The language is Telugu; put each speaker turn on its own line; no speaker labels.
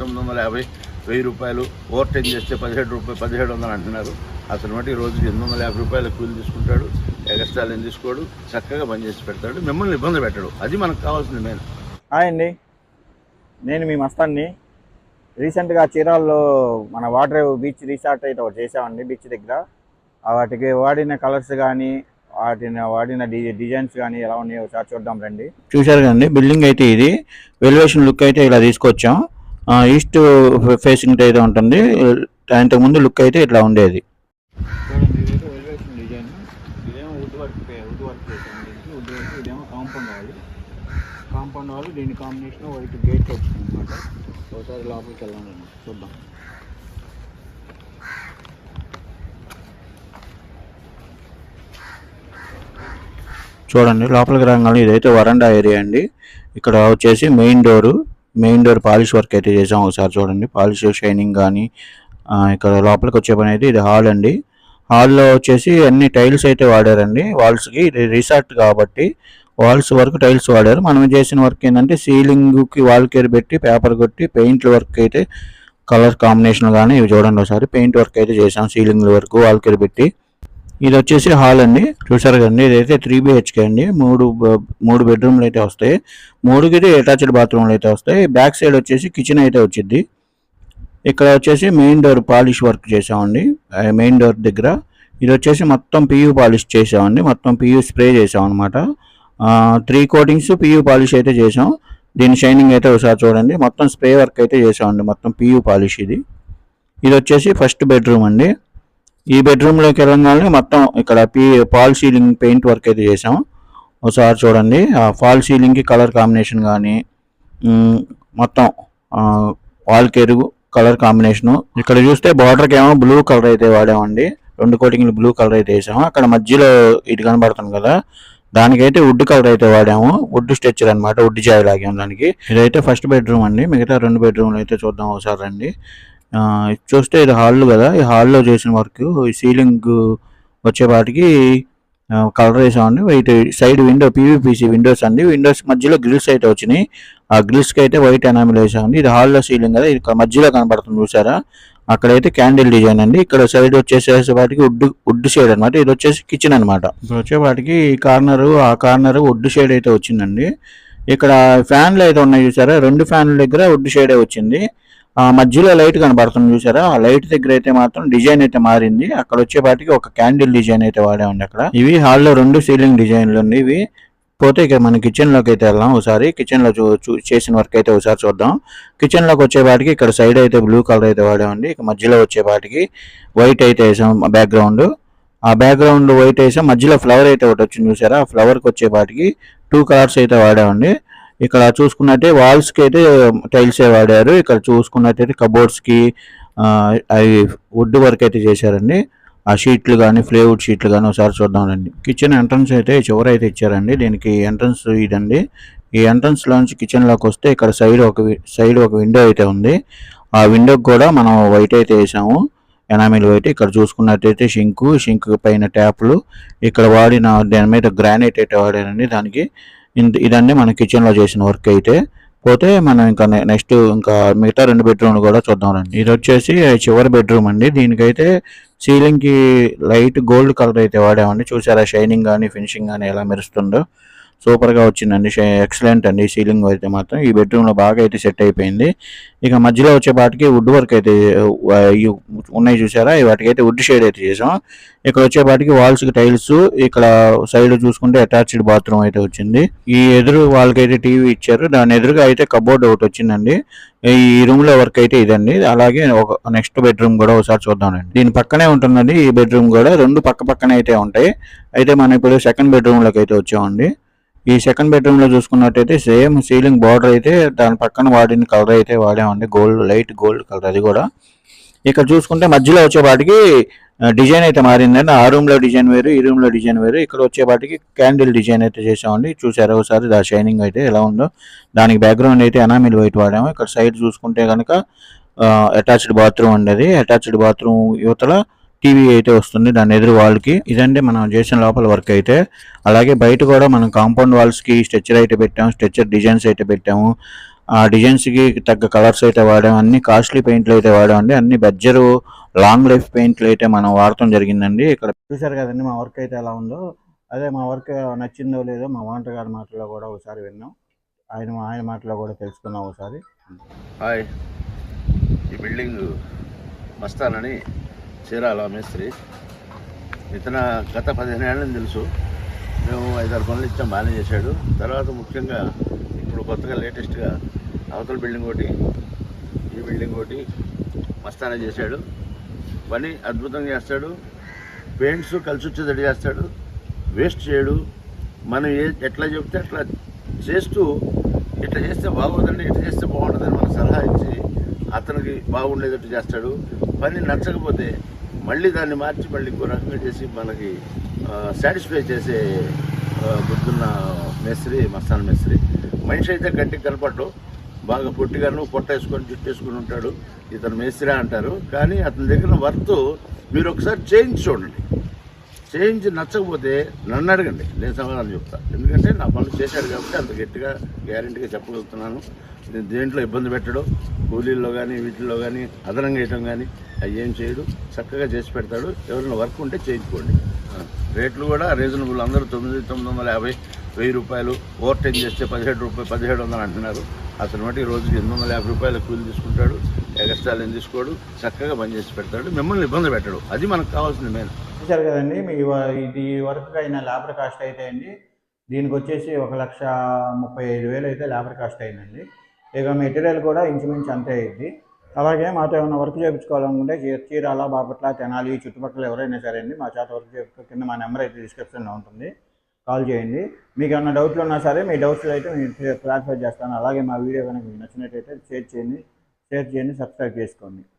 తొమ్మిది వందల యాభై వెయ్యి రూపాయలు ఓవర్ టైం చేస్తే పదిహేడు రూపాయలు పదిహేడు వందలు అంటున్నారు. అతను బట్టి రోజుకి ఎనిమిది వందల యాభై రూపాయల కూలి తీసుకుంటాడు ఎగస్ట్రాలు ఏం తీసుకోడు చక్కగా పని చేసి పెడతాడు మిమ్మల్ని ఇబ్బంది పెట్టడు. అది మనకు కావాల్సింది మెయిన్.
హాయ్ అండి. నేను మీ మస్తాన్ని. రీసెంట్గా చీరాల్లో మన వాటర్ బీచ్ రిసార్ట్ అయితే ఒకటి చేసామండి బీచ్ దగ్గర. వాటికి వాడిన కలర్స్ కానీ వాటిని వాడిన డి డిజైన్స్ కానీ ఎలా ఉన్నాయో ఒకసారి చూద్దాం రండి. చూశారు కదండి బిల్డింగ్ అయితే ఇది. వెలివేషన్ లుక్ అయితే ఇలా తీసుకొచ్చాం. ఈస్ట్ ఫేసింగ్ అయితే ఉంటుంది. ఇంతకు ముందు లుక్ అయితే ఇట్లా ఉండేది. కాంపౌండ్ వాళ్ళు దీని కాంబినేషన్ వైట్ గేట్ వచ్చింది అనమాట ఒకసారి లోపలికి చూద్దాం. చూడండి లోపలికి రాగానే ఇదైతే వరండా ఏరియా అండి. ఇక్కడ వచ్చేసి main door. Main door polish work అయితే చేసాం ఒకసారి చూడండి. పాలిష్ షైనింగ్ కానీ ఇక్కడ లోపలికి వచ్చే పని అయితే ఇది హాల్ అండి. హాల్లో వచ్చేసి అన్ని టైల్స్ అయితే వాడారండి. వాల్స్కి ఇది రిసార్ట్ కాబట్టి వాల్స్ వరకు టైల్స్ వాడారు. మనం చేసిన వర్క్ ఏంటంటే సీలింగ్కి వాల్ కేర్ పెట్టి పేపర్ కొట్టి పెయింట్ వర్క్ అయితే కలర్ కాంబినేషన్ కానీ ఇవి చూడండి ఒకసారి. పెయింట్ వర్క్ అయితే చేసాం సీలింగ్ వరకు వాల్ కేర్ పెట్టి. ఇది వచ్చేసి హాల్ అండి. చూసారు కదండి ఇదైతే త్రీ బిహెచ్కే అండి. మూడు మూడు బెడ్రూమ్లు అయితే వస్తాయి. మూడుకి అటాచ్డ్ బాత్రూమ్లు అయితే వస్తాయి. బ్యాక్ సైడ్ వచ్చేసి కిచెన్ అయితే వచ్చింది ఇక్కడ వచ్చేసి మెయిన్ డోర్ పాలిష్ వర్క్ చేసామండి. మెయిన్ డోర్ దగ్గర ఇది వచ్చేసి మొత్తం పియూ పాలిష్ చేసామండి. మొత్తం పియూ స్ప్రే చేసాం అనమాట త్రీ కోటింగ్స్ పియూ పాలిష్ అయితే చేసాం. దీని షైనింగ్ అయితే ఒకసారి చూడండి. మొత్తం స్ప్రే వర్క్ అయితే చేసామండి. మొత్తం పియూ పాలిష్ ఇది. ఇది వచ్చేసి ఫస్ట్ బెడ్రూమ్ అండి. ఈ బెడ్రూమ్లోకి వెళ్ళగానే మొత్తం ఇక్కడ P false ceiling paint work అయితే చేసాం ఒకసారి చూడండి. ఆ ఫాల్ సీలింగ్కి కలర్ కాంబినేషన్ కానీ మొత్తం వాల్ కెరుగు కలర్ కాంబినేషను ఇక్కడ చూస్తే బార్డర్కి ఏమో బ్లూ కలర్ అయితే వాడామండి. రెండు కోటింగ్లు బ్లూ కలర్ అయితే వేసాము. అక్కడ మధ్యలో ఇటు కనబడుతుంది కదా. దానికైతే వుడ్ కలర్ అయితే వాడాము. వుడ్ స్ట్రెచ్చర్ అనమాట వుడ్ జాయ్ లాగాము దానికి. ఇదైతే ఫస్ట్ బెడ్రూమ్ అండి. మిగతా రెండు బెడ్రూమ్లు అయితే చూద్దాం ఒకసారి రండి. చూస్తే ఇది హాల్ కదా ఈ హాల్లో చేసిన వర్క్ ఈ సీలింగ్ వచ్చేపాటికి కలర్ వేసామండి white side window PVPC windows అండి. విండోస్ మధ్యలో గ్రిల్స్ అయితే వచ్చినాయి. ఆ గ్రిల్స్కి అయితే వైట్ ఎనామిల్ వేసామండి ఇది హాల్లో సీలింగ్ కదా ఇది మధ్యలో కనబడుతుంది చూసారా? అక్కడైతే క్యాండిల్ డిజైన్ అండి. ఇక్కడ సైడ్ వచ్చేసేపాటికి వుడ్ వుడ్ షేడ్ అనమాట ఇది వచ్చేసి కిచెన్ అనమాట ఇప్పుడు వచ్చేపాటికి ఈ కార్నర్ ఆ కార్నర్ వుడ్ షేడ్ అయితే వచ్చిందండి. ఇక్కడ ఫ్యాన్లు అయితే ఉన్నాయి చూసారా? రెండు ఫ్యాన్ల దగ్గర వుడ్ షేడే వచ్చింది. ఆ మధ్యలో లైట్ కనబడుతుంది చూసారా? ఆ లైట్ దగ్గర అయితే మాత్రం డిజైన్ అయితే మారింది. అక్కడ వచ్చేపాటికి ఒక క్యాండిల్ డిజైన్ అయితే వాడామండి అక్కడ. ఇవి హాల్లో రెండు సీలింగ్ డిజైన్లు ఉంది ఇవి పోతే ఇక మన కిచెన్లోకి అయితే వెళ్దాం ఒకసారి. కిచెన్లో చూ- చూ- చేసిన వర్క్ అయితే ఒకసారి చూద్దాం. కిచెన్లోకి వచ్చేపాటికి ఇక్కడ సైడ్ అయితే బ్లూ కలర్ అయితే వాడామండి. ఇక మధ్యలో వచ్చేపాటికి వైట్ అయితే వేసాం బ్యాక్గ్రౌండ్ ఆ బ్యాక్గ్రౌండ్ వైట్ వేసాం. మధ్యలో ఫ్లవర్ అయితే ఒకటి వచ్చింది చూసారా? ఆ ఫ్లవర్కి వచ్చేపాటికి టూ కలర్స్ అయితే వాడామండి. ఇక్కడ చూసుకున్నట్టే వాల్స్కి అయితే టైల్స్ వాడారు. ఇక్కడ చూసుకున్నట్టయితే కబోర్డ్స్కి అవి వుడ్ వర్క్ అయితే చేశారండి. ఆ షీట్లు కానీ ఫ్లేవుడ్ షీట్లు కానీ ఒకసారి చూద్దామండి కిచెన్ ఎంట్రన్స్ అయితే చివర అయితే ఇచ్చారండి. దీనికి ఎంట్రన్స్ ఇదండి. ఈ ఎంట్రన్స్ లోంచి కిచెన్లోకి వస్తే ఇక్కడ సైడ్ ఒక సైడ్ ఒక విండో అయితే ఉంది. ఆ విండోకి కూడా మనం వైట్ అయితే వేసాము. Enamel white. ఇక్కడ చూసుకున్నట్టయితే షింకు షింక్ పైన ట్యాప్లు. ఇక్కడ వాడిన దాని మీద గ్రానైట్ అయితే వాడారండి దానికి. ఇదండి మన కిచెన్లో చేసిన వర్క్ అయితే పోతే మనం ఇంకా నెక్స్ట్ ఇంకా మిగతా రెండు బెడ్రూమ్ కూడా చూద్దామండి ఇది వచ్చేసి చివరి బెడ్రూమ్ అండి. దీనికైతే సీలింగ్కి లైట్ గోల్డ్ కలర్ అయితే వాడామండి. చూసారా షైనింగ్ కానీ ఫినిషింగ్ కానీ ఎలా మెరుస్తుందో. సూపర్గా వచ్చిందండి ఎక్సలెంట్ అండి. సీలింగ్ అయితే మాత్రం ఈ బెడ్రూమ్లో బాగా అయితే సెట్ అయిపోయింది. ఇక మధ్యలో వచ్చేపాటికి వుడ్ వర్క్ అయితే ఉన్నాయి చూసారా? వాటికైతే వుడ్ షేడ్ అయితే చేసాం. ఇక్కడ వచ్చేపాటికి వాల్స్కి టైల్స్ ఇక్కడ సైడ్ చూసుకుంటే అటాచ్డ్ బాత్రూమ్ అయితే వచ్చింది. ఈ ఎదురు వాళ్ళకైతే టీవీ ఇచ్చారు. దాని ఎదురుగా అయితే కబోర్డ్ ఒకటి వచ్చిందండి. ఈ రూమ్లో వర్క్ అయితే ఇదండి. అలాగే ఒక నెక్స్ట్ బెడ్రూమ్ కూడా ఒకసారి చూద్దామండి. దీని పక్కనే ఉంటుందండి. ఈ బెడ్రూమ్ కూడా రెండు పక్క పక్కనే అయితే ఉంటాయి. అయితే మనం ఇప్పుడు సెకండ్ బెడ్రూమ్లోకి అయితే వచ్చామండి. ఈ సెకండ్ బెడ్రూమ్లో చూసుకున్నట్టయితే సేమ్ సీలింగ్ బార్డర్ అయితే దాని పక్కన వాడిన కలర్ అయితే వాడామండి. గోల్డ్ లైట్ గోల్డ్ కలర్ అది కూడా. ఇక్కడ చూసుకుంటే మధ్యలో వచ్చేపాటికి డిజైన్ అయితే మారిందండి. ఆ రూమ్లో డిజైన్ వేరు ఈ రూమ్లో డిజైన్ వేరు. ఇక్కడ వచ్చేపాటికి క్యాండిల్ డిజైన్ అయితే చేసామండి చూసారా ఒకసారి? దా షైనింగ్ అయితే ఎలా ఉందో. దానికి బ్యాక్గ్రౌండ్ అయితే ఎనామిల్ వైట్ వాడాము. ఇక్కడ సైడ్ చూసుకుంటే కనుక అటాచ్డ్ బాత్రూమ్ ఉండేది అటాచ్డ్ బాత్రూమ్ యువతల టీవీ అయితే వస్తుంది. దాని ఎదురు వాళ్ళకి. ఇదండి మనం చేసిన లోపల వర్క్ అయితే. అలాగే బయట కూడా మనం కాంపౌండ్ వాల్స్కి స్ట్రెచ్చర్ అయితే పెట్టాము. స్ట్రెచ్చర్ డిజైన్స్ అయితే పెట్టాము.
ఆ డిజైన్స్కి తగ్గ కలర్స్ అయితే వాడాం అన్ని కాస్ట్లీ పెయింట్లు అయితే వాడామండి. అన్ని బెజ్జరు లాంగ్ లైఫ్ పెయింట్లు అయితే మనం వాడటం జరిగిందండి. ఇక్కడ చూసారు కదండి మా వర్క్ అయితే ఎలా ఉందో. అదే మా వర్క్ నచ్చిందో లేదో మా ఓనర్ గారి మాటలో కూడా ఒకసారి విన్నాం. ఆయన ఆయన మాటలో కూడా తెలుసుకున్నాం ఒకసారి.
హాయ్. ఈ బిల్డింగ్ మస్తానని చీరాల మేస్త్రి. ఇతను గత పదిహేను ఏళ్ళని తెలుసు. మేము ఐదారు పనులు ఇచ్చాం బాగానే చేశాడు. తర్వాత ముఖ్యంగా ఇప్పుడు కొత్తగా లేటెస్ట్గా అవతల బిల్డింగ్ ఒకటి ఈ బిల్డింగ్ ఒకటి మస్తానే చేశాడు. పని అద్భుతంగా చేస్తాడు. పెయింట్స్ కలిసి వచ్చేటట్టు చేస్తాడు. వేస్ట్ చేయడు. మనం ఏ ఎట్లా చెప్తే అట్లా చేస్తూ ఇట్లా చేస్తే బాగోదండి ఇట్లా చేస్తే బాగుంటుందని మనకు సలహా ఇచ్చి అతనికి బాగుండేటట్టు చేస్తాడు. పని నచ్చకపోతే మళ్ళీ దాన్ని మార్చి మళ్ళీ ఇంకో రకంగా చేసి మనకి సాటిస్ఫై చేసే ఆ, మేస్త్రి మస్తాన్ మేస్త్రి. మనిషి అయితే గట్టికి కనపడ్డు. బాగా పొట్టిగాను పొట్టేసుకొని జుట్టేసుకుని ఉంటాడు. ఇతను మేస్త్రి అంటారు. కానీ అతని దగ్గర వర్త్ మీరు ఒకసారి చేయించి చూడండి. చేయించి నచ్చకపోతే నన్ను అడగండి. నేను సమాధానం చెప్తా. ఎందుకంటే నా పనులు చేశాడు కాబట్టి అంత గట్టిగా గ్యారంటీగా చెప్పగలుగుతున్నాను. నేను దేంట్లో ఇబ్బంది పెట్టడు. కూలీల్లో కానీ వీటిల్లో కానీ అదనంగా వేయటం కానీ అవి ఏం చేయడు. చక్కగా చేసి పెడతాడు. ఎవరైనా వర్క్ ఉంటే చేయించుకోండి. రేట్లు కూడా రీజనబుల్ అందరూ తొమ్మిది తొమ్మిది వందల యాభై వెయ్యి రూపాయలు ఓవర్ టైం చేస్తే పదిహేడు రూపాయలు పదిహేడు వందలు అంటున్నారు. అసలు మటు రోజుకి ఎనిమిది వందల యాభై రూపాయలు కూలి తీసుకుంటాడు. ఎగస్ట్రాలు ఏం తీసుకోడు. చక్కగా పని చేసి పెడతాడు. మిమ్మల్ని ఇబ్బంది పెట్టడు. అది మనకు కావాల్సింది మెయిన్
చూసారు కదండి మీ వ- ఇది వర్క్ అయిన లేబర్ కాస్ట్ అయితే అండి దీనికి వచ్చేసి ఒక లక్ష ముప్పై ఐదు వేలు అయితే లేబర్ కాస్ట్ అయిందండి. ఇక మెటీరియల్ కూడా ఇంచుమించు అంతే అయింది అలాగే మాతో ఏమైనా వర్క్ చేయించుకోవాలనుకుంటే చీరాల బాపట్ల తెనాలి ఈ చుట్టుపక్కల ఎవరైనా సరే అండి మా చేత వర్క్ చేయించుకో కింద మా నెంబర్ అయితే డిస్క్రిప్షన్లో ఉంటుంది. కాల్ చేయండి. మీకు ఏమైనా డౌట్లు ఉన్నా సరే మీ డౌట్స్ అయితే నేను క్లారిఫై చేస్తాను. అలాగే మా వీడియో కనుక మీకు నచ్చినట్టయితే షేర్ చేయండి. షేర్ చేయండి సబ్స్క్రైబ్ చేసుకోండి.